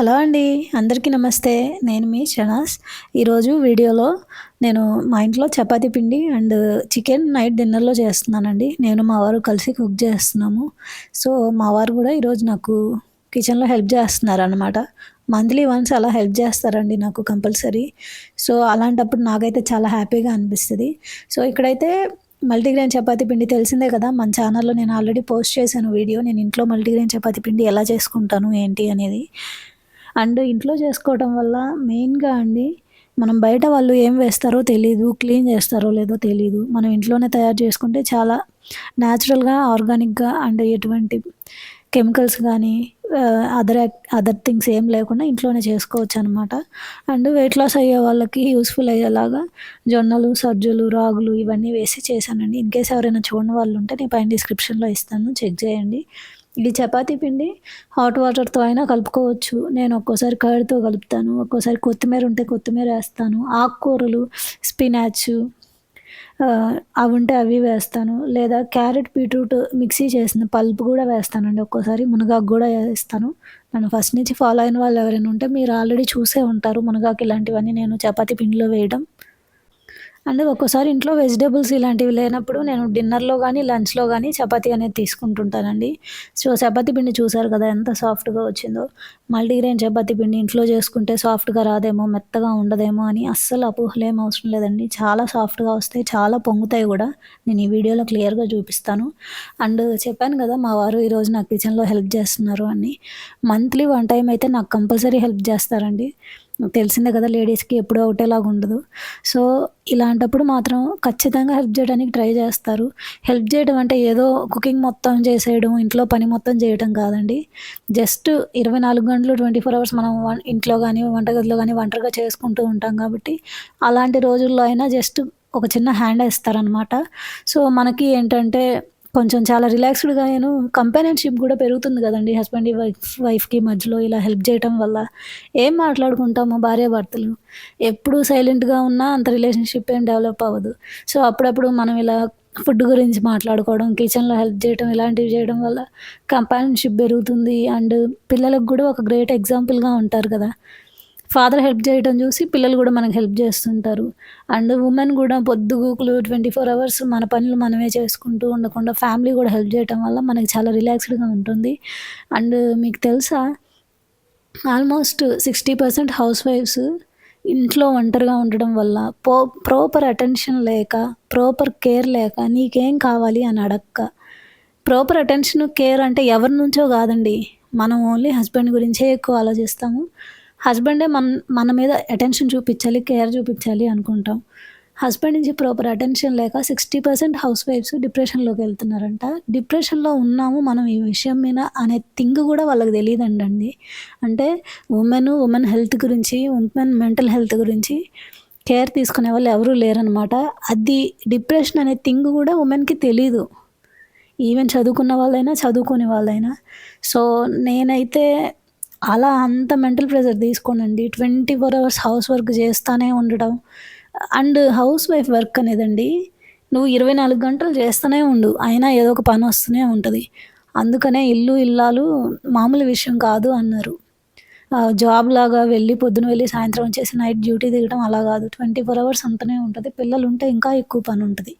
Hello అండి అందరికీ నమస్తే. నేను మీ షనాస్ ఈరోజు వీడియోలో నేను మా ఇంట్లో చపాతి పిండి అండ్ చికెన్ నైట్ డిన్నర్లో చేస్తున్నానండి. నేను మా వారు కలిసి కుక్ చేస్తున్నాము. సో మా వారు కూడా ఈరోజు నాకు కిచెన్లో హెల్ప్ చేస్తున్నారు అనమాట మంత్లీ వన్స్ అలా హెల్ప్ చేస్తారండి నాకు కంపల్సరీ. సో అలాంటప్పుడు నాకైతే చాలా హ్యాపీగా అనిపిస్తుంది. సో ఇక్కడైతే మల్టీగ్రెయిన్ చపాతీ పిండి తెలిసిందే కదా మన ఛానల్లో నేను ఆల్రెడీ పోస్ట్ చేశాను వీడియో. నేను ఇంట్లో మల్టీగ్రెయిన్ చపాతీ పిండి ఎలా చేసుకుంటాను ఏంటి అనేది. అండ్ ఇంట్లో చేసుకోవటం వల్ల మెయిన్గా అండి మనం బయట వాళ్ళు ఏం వేస్తారో తెలీదు క్లీన్ చేస్తారో లేదో తెలీదు. మనం ఇంట్లోనే తయారు చేసుకుంటే చాలా న్యాచురల్గా ఆర్గానిక్గా అండ్ ఎటువంటి కెమికల్స్ కానీ అదర్ అదర్ థింగ్స్ ఏం లేకుండా ఇంట్లోనే చేసుకోవచ్చు అనమాట అండ్ వెయిట్ లాస్ అయ్యే వాళ్ళకి యూస్ఫుల్ అయ్యేలాగా జొన్నలు సజ్జలు రాగులు ఇవన్నీ వేసి చేశానండి. ఇన్ కేస్ ఎవరైనా చూడని వాళ్ళు ఉంటే నేను పైన డిస్క్రిప్షన్లో ఇస్తాను. చెక్ చేయండి. ఇది చపాతీ పిండి హాట్ వాటర్తో అయినా కలుపుకోవచ్చు. నేను ఒక్కోసారి కర్డ్తో కలుపుతాను ఒక్కోసారి కొత్తిమీర ఉంటే కొత్తిమీర వేస్తాను ఆకుకూరలు స్పినాచ్ అవి ఉంటే అవి వేస్తాను. లేదా క్యారెట్ బీట్రూట్ మిక్సీ చేసిన పల్ప్ కూడా వేస్తానండి. ఒక్కోసారి మునగాకు కూడా వేస్తాను. నన్ను ఫస్ట్ నుంచి ఫాలో అయిన వాళ్ళు ఎవరైనా ఉంటే మీరు ఆల్రెడీ చూసే ఉంటారు మునగాకు ఇలాంటివన్నీ నేను చపాతీ పిండిలో వేయడం. అండ్ ఒక్కోసారి ఇంట్లో వెజిటేబుల్స్ ఇలాంటివి లేనప్పుడు నేను డిన్నర్లో కానీ లంచ్లో కానీ చపాతీ అనేది తీసుకుంటుంటానండి. సో చపాతీ పిండి చూసారు కదా ఎంత సాఫ్ట్గా వచ్చిందో. మల్టీగ్రెయిన్ చపాతీ పిండి ఇంట్లో చేసుకుంటే సాఫ్ట్గా రాదేమో మెత్తగా ఉండదేమో అని అస్సలు అపోహలు ఏం అవసరం లేదండి. చాలా సాఫ్ట్గా వస్తాయి చాలా పొంగుతాయి కూడా. నేను ఈ వీడియోలో క్లియర్గా చూపిస్తాను. అండ్ చెప్పాను కదా మా వారు ఈరోజు నాకు కిచెన్లో హెల్ప్ చేస్తున్నారు అని. మంత్లీ వన్ టైం అయితే నాకు కంపల్సరీ హెల్ప్ చేస్తారండి. తెలిసిందే కదా లేడీస్కి ఎప్పుడూ ఒకటేలాగా ఉండదు. సో ఇలాంటప్పుడు మాత్రం ఖచ్చితంగా హెల్ప్ చేయడానికి ట్రై చేస్తారు. హెల్ప్ చేయడం అంటే ఏదో కుకింగ్ మొత్తం చేసేయడం ఇంట్లో పని మొత్తం చేయడం కాదండి. జస్ట్ ఇరవై నాలుగు గంటలు ట్వంటీ ఫోర్ అవర్స్ మనం ఇంట్లో కానీ వంటగదిలో కానీ ఒంటరిగా చేసుకుంటూ ఉంటాం కాబట్టి అలాంటి రోజుల్లో అయినా జస్ట్ ఒక చిన్న హ్యాండ్ ఇస్తారనమాట సో మనకి ఏంటంటే కొంచెం చాలా రిలాక్స్డ్గా నేను కంపానియన్షిప్ కూడా పెరుగుతుంది కదండి. హస్బెండ్ వైఫ్ వైఫ్కి మధ్యలో ఇలా హెల్ప్ చేయటం వల్ల ఏం మాట్లాడుకుంటాము భార్యాభర్తలు? ఎప్పుడు సైలెంట్గా ఉన్నా అంత రిలేషన్షిప్ ఏం డెవలప్ అవ్వదు. సో అప్పుడప్పుడు మనం ఇలా ఫుడ్ గురించి మాట్లాడుకోవడం కిచెన్లో హెల్ప్ చేయడం ఇలాంటివి చేయడం వల్ల కంపానియన్షిప్ పెరుగుతుంది. అండ్ పిల్లలకు కూడా ఒక గ్రేట్ ఎగ్జాంపుల్గా ఉంటారు కదా. ఫాదర్ హెల్ప్ చేయడం చూసి పిల్లలు కూడా మనకు హెల్ప్ చేస్తుంటారు. అండ్ ఉమెన్ కూడా పొద్దుగూకులు ట్వంటీ ఫోర్ అవర్స్ మన పనులు మనమే చేసుకుంటూ ఉండకుండా ఫ్యామిలీ కూడా హెల్ప్ చేయడం వల్ల మనకి చాలా రిలాక్స్డ్గా ఉంటుంది. అండ్ మీకు తెలుసా? ఆల్మోస్ట్ సిక్స్టీ పర్సెంట్ హౌస్ వైఫ్స్ ఇంట్లో ఒంటరిగా ఉండడం వల్ల పో ప్రాపర్ అటెన్షన్ లేక ప్రాపర్ కేర్ లేక నీకేం కావాలి అని అడక్క. ప్రాపర్ అటెన్షన్ కేర్ అంటే ఎవరి నుంచో కాదండి. మనం ఓన్లీ హస్బెండ్ గురించే ఎక్కువ ఆలోచిస్తాము. హస్బెండే మన మన మీద అటెన్షన్ చూపించాలి కేర్ చూపించాలి అనుకుంటాం. హస్బెండ్ నుంచి ప్రాపర్ అటెన్షన్ లేక సిక్స్టీ పర్సెంట్ హౌస్ వైఫ్స్ డిప్రెషన్లోకి వెళ్తున్నారంట. డిప్రెషన్లో ఉన్నాము మనం ఈ విషయం మీద అనే థింగ్ కూడా వాళ్ళకి తెలియదండి అండి. అంటే ఉమెన్ ఉమెన్ హెల్త్ గురించి ఉమెన్ మెంటల్ హెల్త్ గురించి కేర్ తీసుకునే వాళ్ళు ఎవరూ లేరనమాట అది డిప్రెషన్ అనే థింగ్ కూడా ఉమెన్కి తెలీదు. ఈవెన్ చదువుకున్న వాళ్ళైనా చదువుకునే వాళ్ళైనా. సో నేనైతే అలా అంత mental pressure తీసుకోనండి. Twenty four hours house work చేస్తూనే ఉండడం. అండ్ హౌస్ వైఫ్ వర్క్ అనేదండి నువ్వు ఇరవై నాలుగు గంటలు చేస్తూనే ఉండు. అయినా ఏదో ఒక పని వస్తూనే ఉంటుంది. అందుకనే ఇల్లు ఇల్లాలు మామూలు విషయం కాదు అన్నారు. జాబ్ లాగా వెళ్ళి పొద్దున వెళ్ళి సాయంత్రం వచ్చేసి నైట్ డ్యూటీ దిగడం అలా కాదు. ట్వంటీ ఫోర్ అవర్స్ ఉంటూనే ఉంటుంది. పిల్లలు ఉంటే ఇంకా ఎక్కువ పని ఉంటుంది.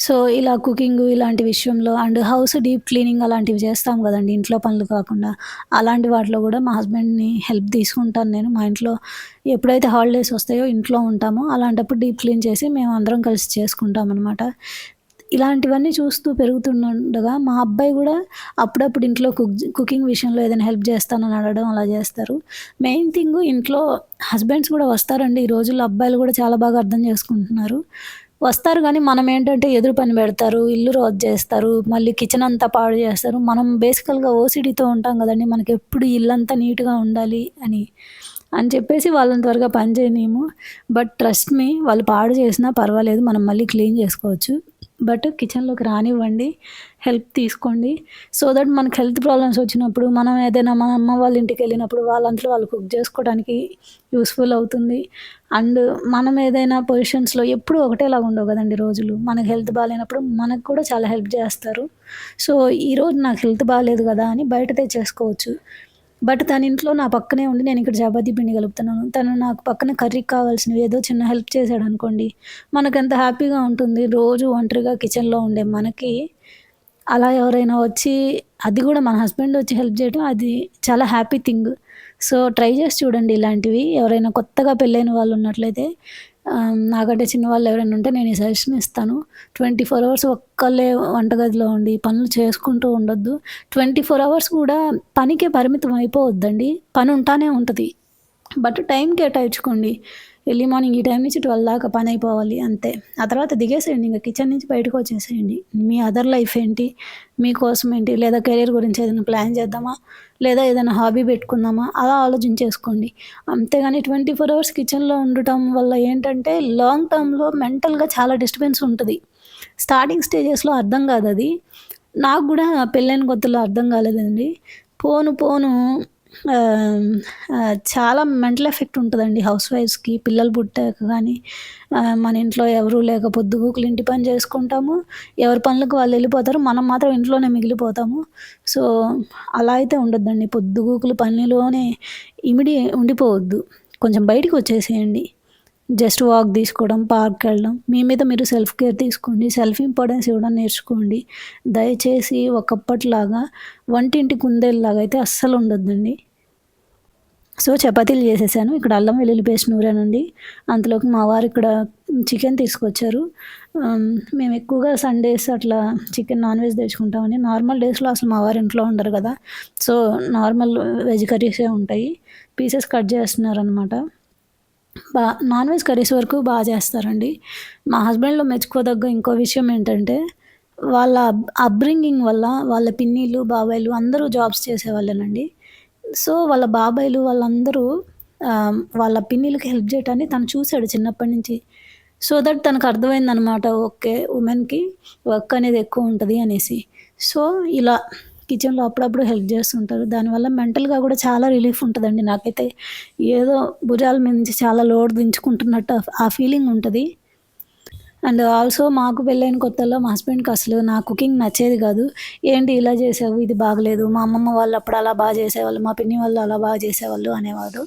సో ఇలా కుకింగ్ ఇలాంటి విషయంలో అండ్ హౌస్ డీప్ క్లీనింగ్ అలాంటివి చేస్తాం కదండి ఇంట్లో పనులు కాకుండా. అలాంటి వాటిలో కూడా మా హస్బెండ్ని హెల్ప్ తీసుకుంటాను నేను. మా ఇంట్లో ఎప్పుడైతే హాలిడేస్ వస్తాయో ఇంట్లో ఉంటామో అలాంటప్పుడు డీప్ క్లీన్ చేసి మేము అందరం కలిసి చేసుకుంటాం అనమాట ఇలాంటివన్నీ చూస్తూ పెరుగుతుండగా మా అబ్బాయి కూడా అప్పుడప్పుడు ఇంట్లో కుక్ కుకింగ్ విషయంలో ఏదైనా హెల్ప్ చేస్తానని అడగడం అలా చేస్తారు. మెయిన్ థింగ్ ఇంట్లో హస్బెండ్స్ కూడా వస్తారండి. ఈ రోజుల్లో అబ్బాయిలు కూడా చాలా బాగా అర్థం చేసుకుంటున్నారు. వస్తారు కానీ మనం ఏంటంటే ఎదురు పని పెడతారు ఇల్లు రోజు చేస్తారు మళ్ళీ కిచెన్ అంతా పాడు చేస్తారు. మనం బేసికల్గా ఓసిడీతో ఉంటాం కదండి మనకి ఎప్పుడు ఇల్లంతా నీట్గా ఉండాలి అని. అని చెప్పేసి వాళ్ళని త్వరగా పని చేయలేము బట్ ట్రస్ట్ మీ వాళ్ళు పాడు చేసినా పర్వాలేదు మనం మళ్ళీ క్లీన్ చేసుకోవచ్చు. బట్ కిచెన్లోకి రానివ్వండి హెల్ప్ తీసుకోండి. సో దట్ మనకు హెల్త్ ప్రాబ్లమ్స్ వచ్చినప్పుడు మనం ఏదైనా మన అమ్మ వాళ్ళ ఇంటికి వెళ్ళినప్పుడు వాళ్ళంతా వాళ్ళు కుక్ చేసుకోవడానికి యూస్ఫుల్ అవుతుంది. అండ్ మనం ఏదైనా పొజిషన్స్లో ఎప్పుడు ఒకటేలాగా ఉండవు కదండి రోజులు. మనకు హెల్త్ బాగాలేనప్పుడు మనకు కూడా చాలా హెల్ప్ చేస్తారు. సో ఈరోజు నాకు హెల్త్ బాగాలేదు కదా అని బయట తెచ్చేసుకోవచ్చు బట్ తన ఇంట్లో నా పక్కనే ఉండి నేను ఇక్కడ చపాతీ పిండి కలుపుతున్నాను. తను నాకు పక్కన కర్రీకి కావాల్సినవి ఏదో చిన్న హెల్ప్ చేశాడు అనుకోండి మనకు ఎంత హ్యాపీగా ఉంటుంది. రోజు ఒంటరిగా కిచెన్లో ఉండే మనకి అలా ఎవరైనా వచ్చి అది కూడా మన హస్బెండ్ వచ్చి హెల్ప్ చేయడం అది చాలా హ్యాపీ థింగ్. సో ట్రై చేసి చూడండి ఇలాంటివి. ఎవరైనా కొత్తగా పెళ్ళైన వాళ్ళు ఉన్నట్లయితే నాకంటే చిన్నవాళ్ళు ఎవరైనా ఉంటే నేను ఈ సజెషన్ ఇస్తాను. ట్వంటీ ఫోర్ అవర్స్ ఒక్కళ్ళే వంటగదిలో ఉండి పనులు చేసుకుంటూ ఉండొద్దు. ట్వంటీ ఫోర్ అవర్స్ కూడా పనికే పరిమితం అయిపోవద్దండి. పని ఉంటానే ఉంటుంది. బట్ టైం కేటాయించుకోండి. ఎర్లీ మార్నింగ్ ఈ టైం నుంచి ట్వెల్వ్ దాకా పని అయిపోవాలి అంతే. ఆ తర్వాత దిగేసేయండి ఇంకా కిచెన్ నుంచి బయటకు వచ్చేసేయండి. మీ అదర్ లైఫ్ ఏంటి? మీకోసం ఏంటి? లేదా కెరీర్ గురించి ఏదైనా ప్లాన్ చేద్దామా? లేదా ఏదైనా హాబీ పెట్టుకుందామా? అలా ఆలోచించేసుకోండి. అంతేగాని ట్వంటీ ఫోర్ అవర్స్ కిచెన్లో ఉండటం వల్ల ఏంటంటే లాంగ్ టర్మ్లో మెంటల్గా చాలా డిస్టర్బెన్స్ ఉంటుంది. స్టార్టింగ్ స్టేజెస్లో అర్థం కాదు అది నాకు కూడా పెళ్ళైన కొత్తలో అర్థం కాలేదండి. పోను పోను చాలా మెంటల్ ఎఫెక్ట్ ఉంటుందండి హౌస్ వైఫ్స్కి పిల్లలు పుట్టాక కానీ మన ఇంట్లో ఎవరు లేక పొద్దుగూకులు ఇంటి పని చేసుకుంటాము. ఎవరి పనులకు వాళ్ళు వెళ్ళిపోతారు మనం మాత్రం ఇంట్లోనే మిగిలిపోతాము. సో అలా అయితే ఉండొద్దండి. పొద్దుగూకులు పనిలోనే ఇమిడి ఉండిపోవద్దు. కొంచెం బయటికి వచ్చేసేయండి. జస్ట్ వాక్ తీసుకోవడం పార్క్ వెళ్ళడం. మీ మీద మీరు సెల్ఫ్ కేర్ తీసుకోండి సెల్ఫ్ ఇంపార్టెన్స్ ఇవ్వడం నేర్చుకోండి. దయచేసి ఒకప్పటిలాగా వంటింటి కుందేలాగా అయితే అస్సలు ఉండొద్దండి. సో చపాతీలు చేసేసాను. ఇక్కడ అల్లం వెల్లుల్లి పేస్ట్ నూరానండి అంతలోకి మా వారు ఇక్కడ చికెన్ తీసుకొచ్చారు. మేము ఎక్కువగా సండేస్ అట్లా చికెన్ నాన్ వెజ్ తెచ్చుకుంటామని నార్మల్ డేస్లో అసలు మా వారు ఇంట్లో ఉండరు కదా. సో నార్మల్ వెజ్ కర్రీసే ఉంటాయి. పీసెస్ కట్ చేస్తున్నారు అనమాట బా నాన్ వెజ్ కర్రీస్ వరకు బాగా చేస్తారండి. మా హస్బెండ్లో మెచ్చుకోదగ్గ ఇంకో విషయం ఏంటంటే వాళ్ళ అప్బ్రింగింగ్ వల్ల వాళ్ళ పిన్నిలు బాబాయిలు అందరూ జాబ్స్ చేసేవాళ్ళేనండి. సో వాళ్ళ బాబాయిలు వాళ్ళందరూ వాళ్ళ పిన్నిలకి హెల్ప్ చేయటాన్ని తను చూశాడు చిన్నప్పటి నుంచి. సో దట్ తనకు అర్థమైందనమాట ఓకే ఉమెన్కి వర్క్ అనేది ఎక్కువ ఉంటుంది అనేసి. సో ఇలా కిచెన్లో అప్పుడప్పుడు హెల్ప్ చేస్తుంటారు. దానివల్ల మెంటల్గా కూడా చాలా రిలీఫ్ ఉంటుందండి. నాకైతే ఏదో భుజాల మీద నుంచి చాలా లోడ్ దించుకుంటున్నట్టు ఆ ఫీలింగ్ ఉంటుంది. అండ్ ఆల్సో మాకు పెళ్ళైన కొత్తలో మా హస్బెండ్కి అసలు నా కుకింగ్ నచ్చేది కాదు. ఏంటి ఇలా చేసావు? ఇది బాగలేదు. మా అమ్మమ్మ వాళ్ళు అప్పుడు అలా బాగా చేసేవాళ్ళు. మా పిన్ని వాళ్ళు అలా బాగా చేసేవాళ్ళు అనేవాడు.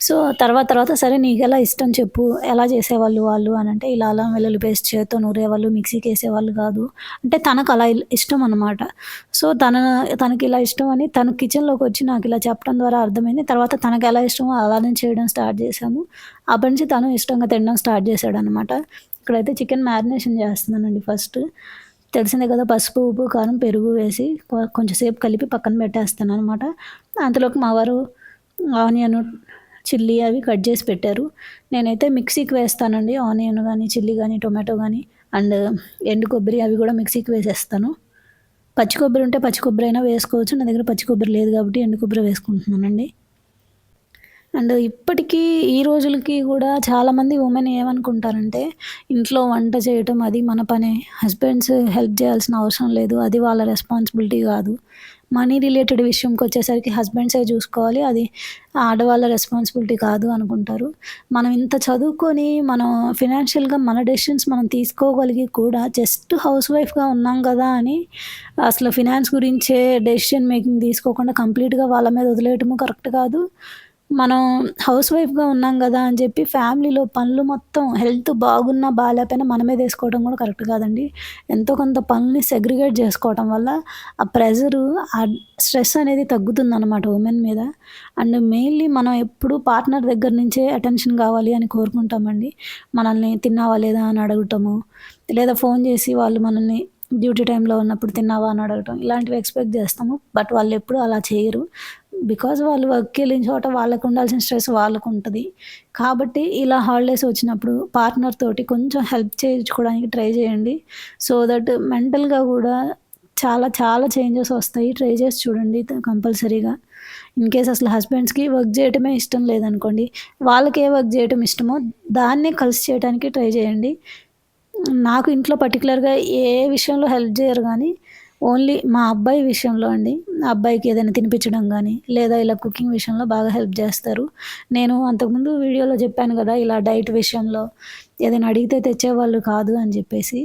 సో తర్వాత తర్వాత సరే నీకు ఎలా ఇష్టం చెప్పు. ఎలా చేసేవాళ్ళు వాళ్ళు అని అంటే ఇలా అలా వెల్లుల్లి పేస్ట్ చేత్తో నూరేవాళ్ళు మిక్సీకి వేసేవాళ్ళు కాదు. అంటే తనకు అలా ఇష్టం అనమాట సో తన తనకి ఇలా ఇష్టం అని తన కిచెన్లోకి వచ్చి నాకు ఇలా చెప్పడం ద్వారా అర్థమైంది. తర్వాత తనకు ఎలా ఇష్టమో అలానే చేయడం స్టార్ట్ చేశాము. అప్పటి నుంచి తను ఇష్టంగా తినడం స్టార్ట్ చేశాడు అనమాట ఇక్కడైతే చికెన్ మ్యారినేషన్ చేస్తున్నానండి ఫస్ట్. తెలిసిందే కదా పసుపు ఉప్పు కారం పెరుగు వేసి కొంచెంసేపు కలిపి పక్కన పెట్టేస్తాను అనమాట అంతలోకి మా వారు ఆనియన్ చిల్లీ అవి కట్ చేసి పెట్టారు. నేనైతే మిక్సీకి వేస్తానండి ఆనియన్ కానీ చిల్లీ కానీ టొమాటో కానీ అండ్ ఎండు కొబ్బరి అవి కూడా మిక్సీకి వేసేస్తాను. పచ్చి కొబ్బరి ఉంటే పచ్చి కొబ్బరి అయినా వేసుకోవచ్చు నా దగ్గర పచ్చి కొబ్బరి లేదు కాబట్టి ఎండు కొబ్బరి వేసుకుంటున్నానండి. అండ్ ఇప్పటికీ ఈ రోజులకి కూడా చాలామంది ఉమెన్ ఏమనుకుంటారంటే ఇంట్లో వంట చేయటం అది మన పనే. హస్బెండ్స్ హెల్ప్ చేయాల్సిన అవసరం లేదు అది వాళ్ళ రెస్పాన్సిబిలిటీ కాదు. మనీ రిలేటెడ్ విషయంకి వచ్చేసరికి హస్బెండ్సే చూసుకోవాలి అది ఆడవాళ్ళ రెస్పాన్సిబిలిటీ కాదు అనుకుంటారు. మనం ఇంత చదువుకొని మనం ఫినాన్షియల్గా మన డెసిషన్స్ మనం తీసుకోగలిగి కూడా జస్ట్ హౌస్ వైఫ్గా ఉన్నాం కదా అని అసలు ఫినాన్స్ గురించే డెసిషన్ మేకింగ్ తీసుకోకుండా కంప్లీట్గా వాళ్ళ మీద వదిలేయటము కరెక్ట్ కాదు. మనం హౌస్ వైఫ్గా ఉన్నాం కదా అని చెప్పి ఫ్యామిలీలో పనులు మొత్తం హెల్త్ బాగున్నా బాగాలేకపోయినా మనమే తీసుకోవడం కూడా కరెక్ట్ కాదండి. ఎంతో కొంత పనుల్ని సెగ్రిగేట్ చేసుకోవటం వల్ల ఆ ప్రెజరు ఆ స్ట్రెస్ అనేది తగ్గుతుంది అనమాట ఉమెన్ మీద. అండ్ మెయిన్లీ మనం ఎప్పుడు పార్ట్నర్ దగ్గర నుంచే అటెన్షన్ కావాలి అని కోరుకుంటామండి. మనల్ని తిన్నావా లేదా అని అడగటము లేదా ఫోన్ చేసి వాళ్ళు మనల్ని డ్యూటీ టైంలో ఉన్నప్పుడు తిన్నావా అని అడగటం ఇలాంటివి ఎక్స్పెక్ట్ చేస్తాము. బట్ వాళ్ళు ఎప్పుడు అలా చేయరు. బికాజ్ వాళ్ళు వర్క్కి వెళ్ళిన చోట వాళ్ళకు ఉండాల్సిన స్ట్రెస్ వాళ్ళకు ఉంటుంది. కాబట్టి ఇలా హాలిడేస్ వచ్చినప్పుడు పార్ట్నర్ తోటి కొంచెం హెల్ప్ చేయించుకోవడానికి ట్రై చేయండి. సో దట్ మెంటల్గా కూడా చాలా చాలా చేంజెస్ వస్తాయి. ట్రై చేసి చూడండి కంపల్సరీగా. ఇన్ కేస్ అసలు హస్బెండ్స్కి వర్క్ చేయటమే ఇష్టం లేదనుకోండి వాళ్ళకి ఏ వర్క్ చేయటం ఇష్టమో దాన్నే కలిసి చేయడానికి ట్రై చేయండి. నాకు ఇంట్లో పర్టికులర్గా ఏ విషయంలో హెల్ప్ చేయరు కానీ ఓన్లీ మా అబ్బాయి విషయంలో అండి. అబ్బాయికి ఏదైనా తినిపించడం కానీ లేదా ఇలా కుకింగ్ విషయంలో బాగా హెల్ప్ చేస్తారు. నేను అంతకుముందు వీడియోలో చెప్పాను కదా ఇలా డైట్ విషయంలో ఏదైనా అడిగితే తెచ్చేవాళ్ళు కాదు అని చెప్పేసి.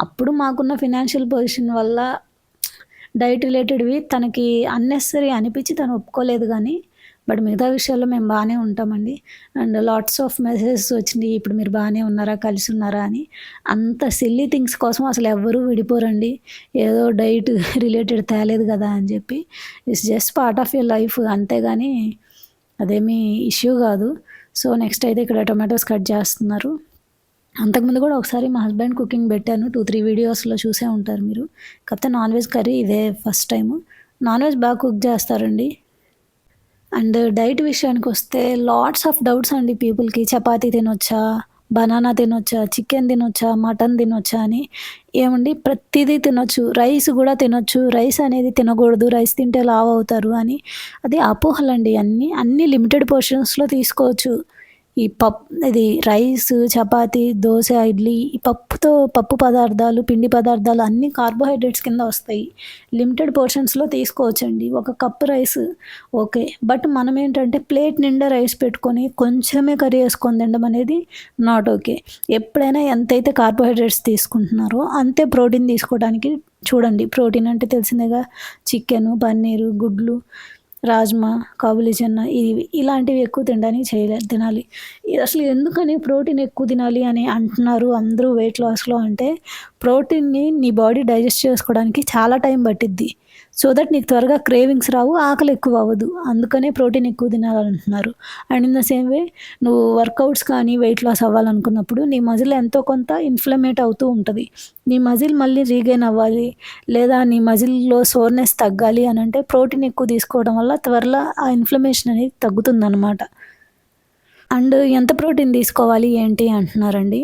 అప్పుడు మాకున్న ఫినాన్షియల్ పొజిషన్ వల్ల డైట్ రిలేటెడ్వి తనకి అన్నెసరీ అనిపించి తను ఒప్పుకోలేదు కానీ బట్ మిగతా విషయాల్లో మేము బాగానే ఉంటామండి. అండ్ లాట్స్ ఆఫ్ మెసేజెస్ వచ్చినాయి. ఇప్పుడు మీరు బాగానే ఉన్నారా? కలిసి ఉన్నారా? అని. అంత సిల్లీ థింగ్స్ కోసం అసలు ఎవ్వరూ విడిపోరండి. ఏదో డైట్ రిలేటెడ్ తేలేదు కదా అని చెప్పి. It's just part of your life అంతేగాని అదేమీ ఇష్యూ కాదు. సో నెక్స్ట్ అయితే ఇక్కడ టొమాటోస్ కట్ చేస్తున్నారు. అంతకుముందు కూడా ఒకసారి మా హస్బెండ్ కుకింగ్ పెట్టాను. టూ త్రీ వీడియోస్లో చూసే ఉంటారు మీరు. కాకపోతే నాన్ వెజ్ కర్రీ ఇదే ఫస్ట్ టైము నాన్ వెజ్ బాగా కుక్ చేస్తారండి. అండ్ డైట్ విషయానికి వస్తే లాట్స్ ఆఫ్ డౌట్స్ అండి పీపుల్కి. చపాతీ తినొచ్చా? బనానా తినొచ్చా? చికెన్ తినొచ్చా? మటన్ తినొచ్చా అని. ఏమండి? ప్రతిదీ తినొచ్చు. రైస్ కూడా తినొచ్చు. రైస్ అనేది తినకూడదు. రైస్ తింటే లావ్ అవుతారు అని. అది అపోహలండి అన్నీ. అన్ని లిమిటెడ్ పోర్షన్స్లో తీసుకోవచ్చు. ఈ పప్ ఇది రైస్ చపాతి దోశ ఇడ్లీ ఈ పప్పుతో పప్పు పదార్థాలు పిండి పదార్థాలు అన్నీ కార్బోహైడ్రేట్స్ కింద వస్తాయి. లిమిటెడ్ పోర్షన్స్లో తీసుకోవచ్చండి. ఒక కప్పు రైస్ ఓకే. బట్ మనం ఏంటంటే ప్లేట్ నిండా రైస్ పెట్టుకొని కొంచెమే కర్రీ వేసుకొని తినడం అనేది నాట్ ఓకే. ఎప్పుడైనా ఎంతైతే కార్బోహైడ్రేట్స్ తీసుకుంటున్నారో అంతే ప్రోటీన్ తీసుకోవడానికి చూడండి. ప్రోటీన్ అంటే తెలిసిందేగా చికెను పన్నీరు గుడ్లు రాజ్మా కాబులి చెన్న ఇవి ఇలాంటివి ఎక్కువ తినడానికి చేయలే తినాలి. అసలు ఎందుకని ప్రోటీన్ ఎక్కువ తినాలి అని అంటున్నారు అందరూ వెయిట్ లాస్లో అంటే ప్రోటీన్ని నీ బాడీ డైజెస్ట్ చేసుకోవడానికి చాలా టైం పట్టిద్ది. సో దట్ నీకు త్వరగా క్రేవింగ్స్ రావు ఆకలి ఎక్కువ అవ్వదు. అందుకనే ప్రోటీన్ ఎక్కువ తినాలంటున్నారు and in the same way నువ్వు వర్కౌట్స్ కానీ వెయిట్ లాస్ అవ్వాలనుకున్నప్పుడు నీ మజిల్ ఎంతో కొంత ఇన్ఫ్లమేట్ అవుతూ ఉంటుంది. నీ మజిల్ మళ్ళీ రీగైన్ అవ్వాలి లేదా నీ మజిల్లో సోర్నెస్ తగ్గాలి అని అంటే ప్రోటీన్ ఎక్కువ తీసుకోవడం వల్ల త్వరలో ఆ ఇన్ఫ్లమేషన్ అనేది తగ్గుతుందన్నమాట. అండ్ ఎంత ప్రోటీన్ తీసుకోవాలి ఏంటి అంటున్నారండి?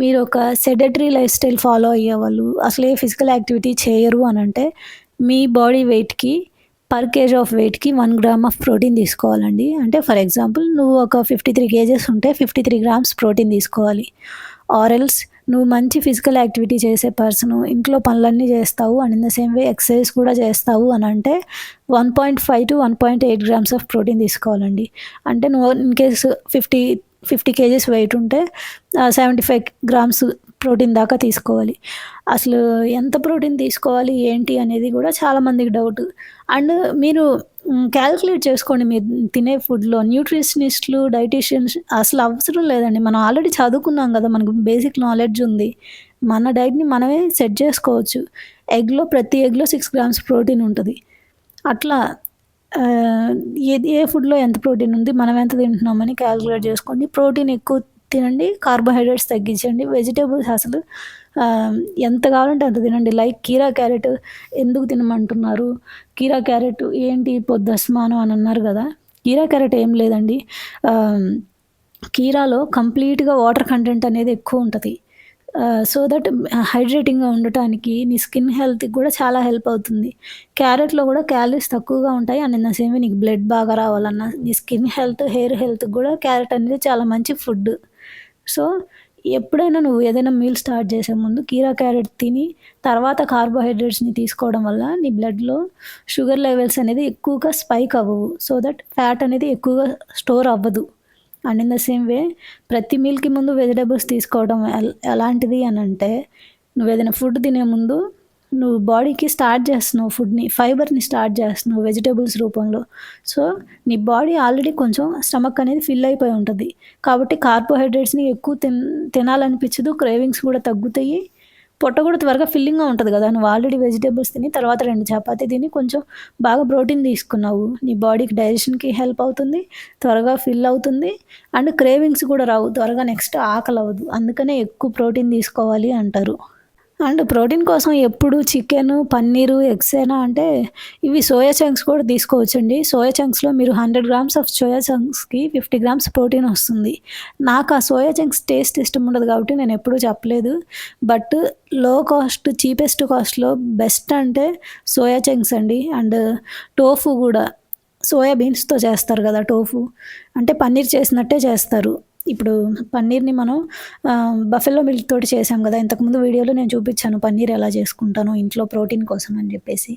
మీరు ఒక సెడెటరీ లైఫ్ స్టైల్ ఫాలో అయ్యే వాళ్ళు అసలు ఏ ఫిజికల్ యాక్టివిటీ చేయరు అని అంటే మీ బాడీ వెయిట్కి పర్ కేజ్ ఆఫ్ వెయిట్కి వన్ గ్రామ్ ఆఫ్ ప్రోటీన్ తీసుకోవాలండి. అంటే ఫర్ ఎగ్జాంపుల్ నువ్వు ఒక ఫిఫ్టీ త్రీ కేజెస్ ఉంటే ఫిఫ్టీ త్రీ గ్రామ్స్ ప్రోటీన్ తీసుకోవాలి ఆరెల్స్ నువ్వు మంచి ఫిజికల్ యాక్టివిటీ చేసే పర్సన్ ఇంట్లో పనులన్నీ చేస్తావు and in the same way exercise కూడా చేస్తావు అని అంటే one point five to one point eight grams of protein తీసుకోవాలండి. అంటే నువ్వు in case fifty fifty kgs weight ఉంటే సెవెంటీ ఫైవ్ గ్రామ్స్ ప్రోటీన్ దాకా తీసుకోవాలి. అసలు ఎంత ప్రోటీన్ తీసుకోవాలి ఏంటి అనేది కూడా చాలామందికి డౌట్. అండ్ మీరు క్యాల్కులేట్ చేసుకోండి మీరు తినే ఫుడ్లో. న్యూట్రిషనిస్టులు డైటీషియన్స్ అసలు అవసరం లేదండి. మనం ఆల్రెడీ చదువుకున్నాం కదా మనకు బేసిక్ నాలెడ్జ్ ఉంది. మన డైట్ని మనమే సెట్ చేసుకోవచ్చు. ఎగ్లో ప్రతి ఎగ్లో సిక్స్ గ్రామ్స్ ప్రోటీన్ ఉంటుంది. అట్లా ఏది ఏ ఫుడ్లో ఎంత ప్రోటీన్ ఉంది మనం ఎంత తింటున్నామని క్యాలిక్యులేట్ చేసుకోండి. ప్రోటీన్ ఎక్కువ తినండి కార్బోహైడ్రేట్స్ తగ్గించండి వెజిటేబుల్స్ అసలు ఎంత కావాలంటే అంత తినండి. లైక్ కీరా క్యారెట్ ఎందుకు తినమంటున్నారు? కీరా క్యారెట్ ఏంటి పొద్దుస్మానం అని అన్నారు కదా. కీరా క్యారెట్ ఏం లేదండి. కీరాలో కంప్లీట్గా వాటర్ కంటెంట్ అనేది ఎక్కువ ఉంటుంది. సో దట్ హైడ్రేటింగ్గా ఉండటానికి నీ స్కిన్ హెల్త్కి కూడా చాలా హెల్ప్ అవుతుంది. క్యారెట్లో కూడా క్యాలరీస్ తక్కువగా ఉంటాయి. అండ్ నా సేమే నీకు బ్లడ్ బాగా రావాలన్నా నీ స్కిన్ హెల్త్ హెయిర్ హెల్త్కి కూడా క్యారెట్ అనేది చాలా మంచి ఫుడ్. సో ఎప్పుడైనా నువ్వు ఏదైనా మీల్ స్టార్ట్ చేసే ముందు కీరా క్యారెట్ తిని తర్వాత కార్బోహైడ్రేట్స్ని తీసుకోవడం వల్ల నీ బ్లడ్లో షుగర్ లెవెల్స్ అనేది ఎక్కువగా స్పైక్ అవ్వవు. సో దట్ ఫ్యాట్ అనేది ఎక్కువగా స్టోర్ అవ్వదు. And in the same way ప్రతి మీల్కి ముందు వెజిటేబుల్స్ తీసుకోవడం ఎలాంటిది అని అంటే నువ్వు ఏదైనా ఫుడ్ తినే ముందు నువ్వు బాడీకి స్టార్ట్ చేస్తున్నావు ఫుడ్ని ఫైబర్ని స్టార్ట్ చేస్తున్నావు వెజిటేబుల్స్ రూపంలో. సో నీ బాడీ ఆల్రెడీ కొంచెం స్టమక్ అనేది ఫిల్ అయిపోయి ఉంటుంది. కాబట్టి కార్బోహైడ్రేట్స్ని ఎక్కువ తిన్ తినాలనిపించదు క్రేవింగ్స్ కూడా తగ్గుతాయి. పొట్ట కూడా త్వరగా ఫిల్లింగ్గా ఉంటుంది కదా నువ్వు ఆల్రెడీ వెజిటేబుల్స్ తిని తర్వాత రెండు చపాతీ తిని కొంచెం బాగా ప్రోటీన్ తీసుకున్నావు. నీ బాడీకి డైజెషన్కి హెల్ప్ అవుతుంది త్వరగా ఫిల్ అవుతుంది. అండ్ క్రేవింగ్స్ కూడా రావు త్వరగా నెక్స్ట్ ఆకలి అవ్వదు అందుకనే ఎక్కువ ప్రోటీన్ తీసుకోవాలి అంటారు. అండ్ ప్రోటీన్ కోసం ఎప్పుడు చికెన్ పన్నీరు ఎగ్స్ అయినా అంటే ఇవి సోయా చంక్స్ కూడా తీసుకోవచ్చండి. సోయా చంక్స్లో మీరు హండ్రెడ్ గ్రామ్స్ ఆఫ్ సోయా చంక్స్కి ఫిఫ్టీ గ్రామ్స్ ప్రోటీన్ వస్తుంది. నాకు ఆ సోయా చంక్స్ టేస్ట్ ఇష్టం ఉండదు కాబట్టి నేను ఎప్పుడూ చెప్పలేదు. బట్లో కాస్ట్ చీపెస్ట్ కాస్ట్లో బెస్ట్ అంటే సోయా చంక్స్ అండి. అండ్ టోఫు కూడా. సోయా బీన్స్తో చేస్తారు కదా టోఫు. అంటే పన్నీర్ చేసినట్టే చేస్తారు. ఇప్పుడు పన్నీర్ని మనం బఫెల్లో మిల్క్ తోటి చేసాం కదా. ఇంతకుముందు వీడియోలో నేను చూపించాను పన్నీర్ ఎలా చేసుకుంటాను ఇంట్లో ప్రోటీన్ కోసం అని చెప్పేసి.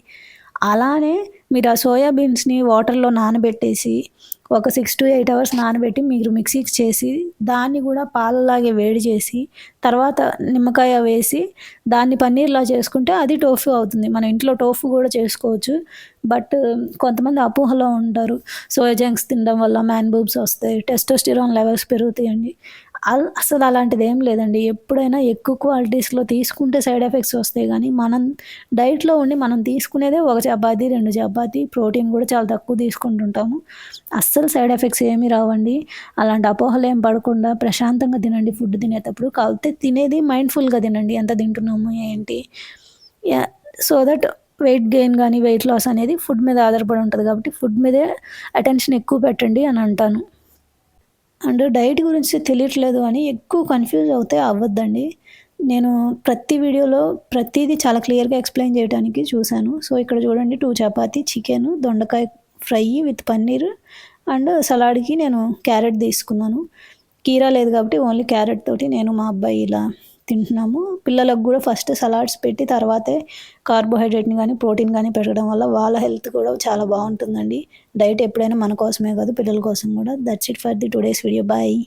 అలానే మీరు ఆ సోయా బీన్స్ని వాటర్లో నానబెట్టేసి ఒక సిక్స్ టు ఎయిట్ అవర్స్ నానబెట్టి మీరు మిక్సీకి చేసి దాన్ని కూడా పాలలాగే వేడి చేసి తర్వాత నిమ్మకాయ వేసి దాన్ని పన్నీర్లా చేసుకుంటే అది టోఫు అవుతుంది. మన ఇంట్లో టోఫు కూడా చేసుకోవచ్చు. బట్ కొంతమంది అపోహలో ఉంటారు. సోయా జంక్స్ తినడం వల్ల మ్యాన్ బూబ్స్ వస్తాయి. టెస్టోస్టిరాన్ లెవెల్స్ పెరుగుతాయండి. అసలు అలాంటిది ఏం లేదండి. ఎప్పుడైనా ఎక్కువ క్వాలిటీస్లో తీసుకుంటే సైడ్ ఎఫెక్ట్స్ వస్తాయి కానీ మనం డైట్లో ఉండి మనం తీసుకునేదే ఒక చపాతి రెండు చపాతి ప్రోటీన్ కూడా చాలా తక్కువ తీసుకుంటుంటాము. అస్సలు సైడ్ ఎఫెక్ట్స్ ఏమీ రావండి. అలాంటి అపోహలు ఏం పడకుండా ప్రశాంతంగా తినండి. ఫుడ్ తినేటప్పుడు కాకపోతే తినేది మైండ్ఫుల్గా తినండి. ఎంత తింటున్నాము ఏంటి? సో దట్ వెయిట్ గెయిన్ కానీ వెయిట్ లాస్ అనేది ఫుడ్ మీద ఆధారపడి ఉంటుంది కాబట్టి ఫుడ్ మీదే అటెన్షన్ ఎక్కువ పెట్టండి అని అంటాను. అండ్ డైట్ గురించి తెలియట్లేదు అని ఎక్కువ కన్ఫ్యూజ్ అవుతే అవ్వద్దండి. నేను ప్రతి వీడియోలో ప్రతిదీ చాలా క్లియర్గా ఎక్స్ప్లెయిన్ చేయడానికి చూశాను. సో ఇక్కడ చూడండి టూ చపాతీ చికెన్ దొండకాయ ఫ్రై విత్ పన్నీర్ అండ్ సలాడ్కి నేను క్యారెట్ తీసుకున్నాను. కీరా లేదు కాబట్టి ఓన్లీ క్యారెట్ తోటి నేను మా అబ్బాయి ఇలా తింటున్నాము. పిల్లలకు కూడా ఫస్ట్ సలాడ్స్ పెట్టి తర్వాతే కార్బోహైడ్రేట్ని కానీ ప్రోటీన్ కానీ పెట్టడం వల్ల వాళ్ళ హెల్త్ కూడా చాలా బాగుంటుందండి. డైట్ ఎప్పుడైనా మన కోసమే కాదు పిల్లల కోసం కూడా. That's it for the today's video bye